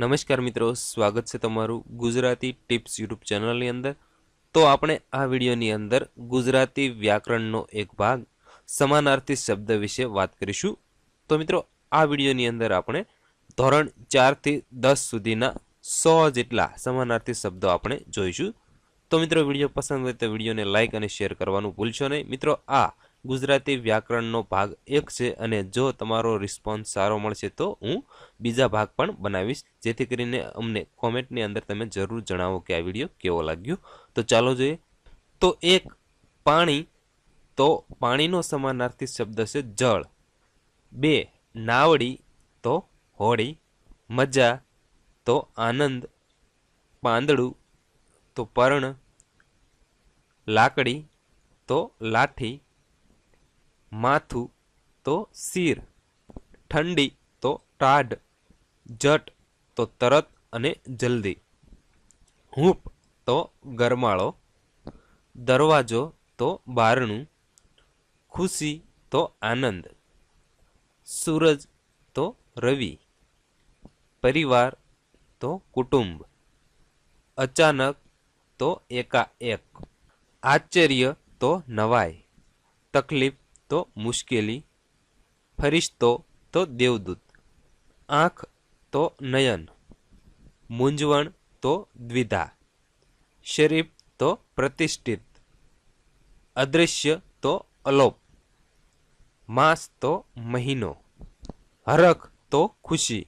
નમસ્કાર મિત્રો, સ્વાગત છે તમારું ગુજરાતી ટિપ્સ યુટ્યુબ ચેનલની અંદર. તો આપણે આ વિડીયોની અંદર ગુજરાતી વ્યાકરણનો એક ભાગ, સમાનાર્થી શબ્દ વિશે વાત કરીશું. તો મિત્રો, આ વિડીયોની અંદર આપણે ધોરણ ચારથી દસ સુધીના સો જેટલા સમાનાર્થી શબ્દો આપણે જોઈશું. તો મિત્રો, વીડિયો પસંદ હોય તો વિડીયોને લાઇક અને શેર કરવાનું ભૂલશો નહીં. મિત્રો, આ ગુજરાતી વ્યાકરણનો ભાગ એક છે અને જો તમારો રિસ્પોન્સ સારો મળશે તો હું બીજા ભાગ પણ બનાવીશ. જેથી કરીને અમને કોમેન્ટની અંદર તમે જરૂર જણાવો કે આ વીડિયો કેવો લાગ્યો. તો ચાલો જોઈએ. તો એક પાણી, તો પાણીનો સમાનાર્થી શબ્દ છે જળ. બે નાવડી, તો હોળી. મજા, તો આનંદ. પાંદડું, તો પર્ણ. લાકડી, તો લાઠી. માથું તો શીર, ઠંડી તો ટાઢ, જટ તો તરત અને જલ્દી. હૂંફ તો ગરમાળો, દરવાજો તો બારણું, ખુશી તો આનંદ, સૂરજ તો રવિ, પરિવાર તો કુટુંબ, અચાનક તો એકાએક, આશ્ચર્ય તો નવાય તકલીફ તો મુશ્કેલી, ફરિશ્તો તો દેવદૂત, આંખ તો નયન, મૂંઝવણ તો દ્વિધા, શરીફ તો પ્રતિષ્ઠિત, અદૃશ્ય તો અલોપ, માસ તો મહિનો, હરખ તો ખુશી,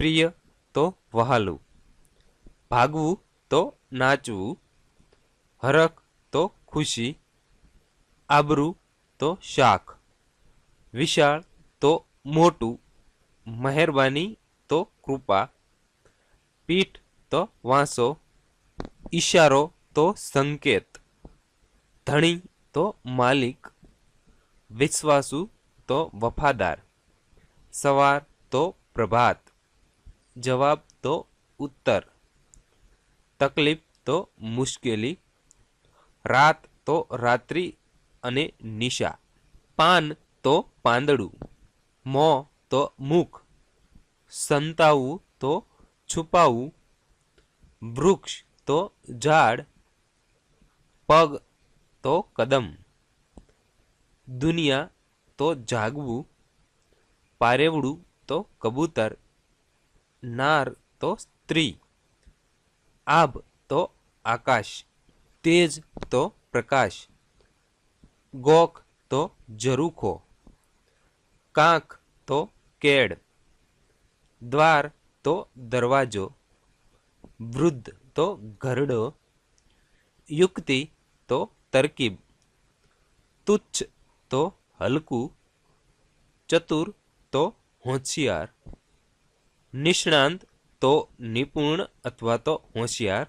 પ્રિય તો વહાલું, ભાગવું તો નાચવું, હરખ તો ખુશી, આબરૂ તો શાખ વિશાળ તો મોટું મહેરબાની તો કૃપા પીઠ તો વાંસો ઈશારો તો સંકેત ધણી તો માલિક વિશ્વાસુ તો વફાદાર સવાર તો પ્રભાત જવાબ તો ઉત્તર તકલીફ તો મુશ્કેલી રાત તો રાત્રિ અને નિશા. પાન તો પાંદડું, મો તો મુખ સંતાવું તો છુપાવું, વૃક્ષ તો ઝાડ, પગ તો કદમ, દુનિયા તો જાગવું, પારેવડું તો કબૂતર, નાર તો સ્ત્રી, આભ તો આકાશ, તેજ તો પ્રકાશ ગોખ તો ઝરૂખો કાંક તો કેડ, દ્વાર તો દરવાજો, વૃદ્ધ તો ઘરડો, યુક્તિ તો તરકીબ, તુચ્છ તો હલકું, ચતુર તો હોશિયાર, નિષ્ણાંત તો નિપુણ અથવા તો હોશિયાર,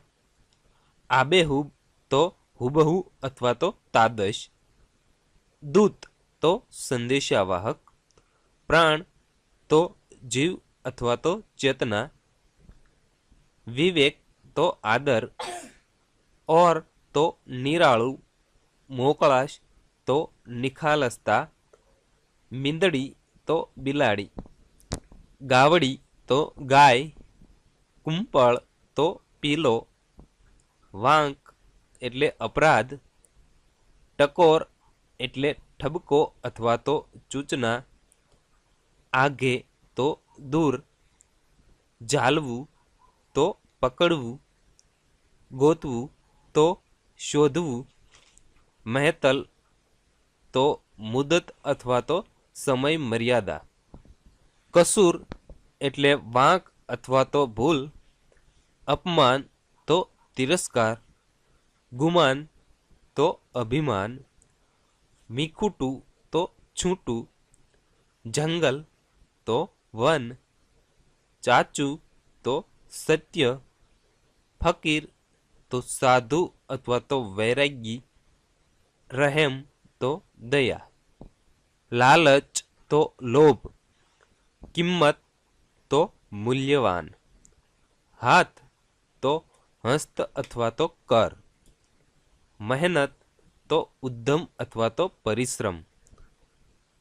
આબેહૂબ તો હુબહુ અથવા તો તાદશ દૂત તો સંદેશાવાહક, પ્રાણ તો જીવ અથવા તો ચેતના, વિવેક તો આદર, ઓર તો નિરાળું, મોકળાશ તો નિખાલસતા, મીંદડી તો બિલાડી, ગાવડી તો ગાય, કુંપળ તો પીલો, વાંક એટલે અપરાધ, ટકોર એટલે ઠબકો અથવા તો ચૂચના આઘે તો દૂર, ઝાલવું તો પકડવું, ગોતવું તો શોધવું, મહેતલ તો મુદત અથવા તો સમય મર્યાદા. કસૂર એટલે વાંક અથવા તો ભૂલ, અપમાન તો તિરસ્કાર, ગુમાન તો અભિમાન મીખુટું તો છૂટું જંગલ તો વન ચાચું તો સત્ય ફકીર તો સાધુ અથવા તો વૈરાગી રહેમ તો દયા લાલચ તો લોભ કિંમત તો મૂલ્યવાન હાથ તો હસ્ત અથવા તો કર મહેનત તો ઉદ્યમ અથવા તો પરિશ્રમ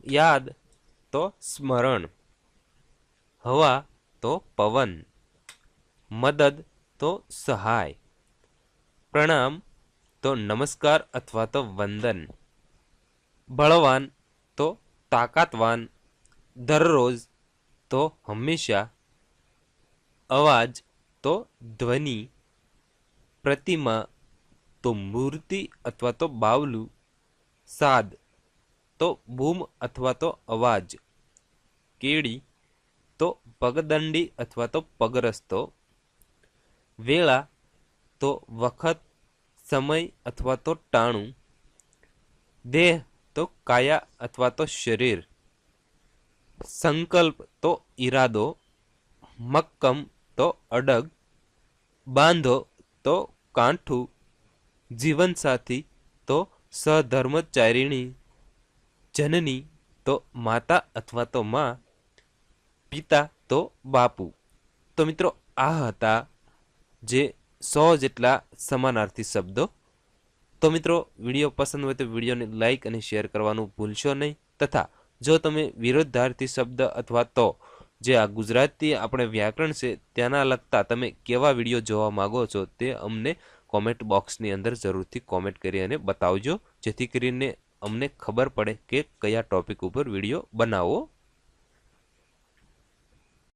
યાદ તો સ્મરણ હવા તો પવન મદદ તો સહાય પ્રણામ તો નમસ્કાર અથવા તો વંદન બળવાન તો તાકાતવાન દરરોજ તો હંમેશા અવાજ તો ધ્વનિ પ્રતિમા તો મૂર્તિ અથવા તો બાવલું, સાદ, તો બૂમ અથવા તો અવાજ કેળી તો પગદંડી અથવા તો પગરસ્તો, વેળા, તો વખત, સમય અથવા તો ટાણું, દેહ, તો કાયા અથવા તો શરીર, સંકલ્પ, તો ઈરાદો, મક્કમ, તો અડગ, બાંધો, તો કાંઠું જીવનસાથી તો સધર્મચારિણી, જનની તો માતા અથવા તો માં, પિતા તો બાપુ. તો મિત્રો આ હતા જે સો જેટલા સમાનાર્થી શબ્દો. તો મિત્રો વીડિયો પસંદ હોય તો વિડીયોને લાઇક અને શેર કરવાનું ભૂલશો નહીં. તથા જો તમે વિરોધાર્થી શબ્દ અથવા તો જે આ ગુજરાતી આપણે વ્યાકરણ છે, ત્યાંના લગતા તમે કેવા વીડિયો જોવા માગો છો તે અમને કોમેન્ટ બોક્સની અંદર જરૂરથી કોમેન્ટ કરી અને બતાવજો, જેથી કરીને અમને ખબર પડે કે કયા ટોપિક ઉપર વીડિયો બનાવવો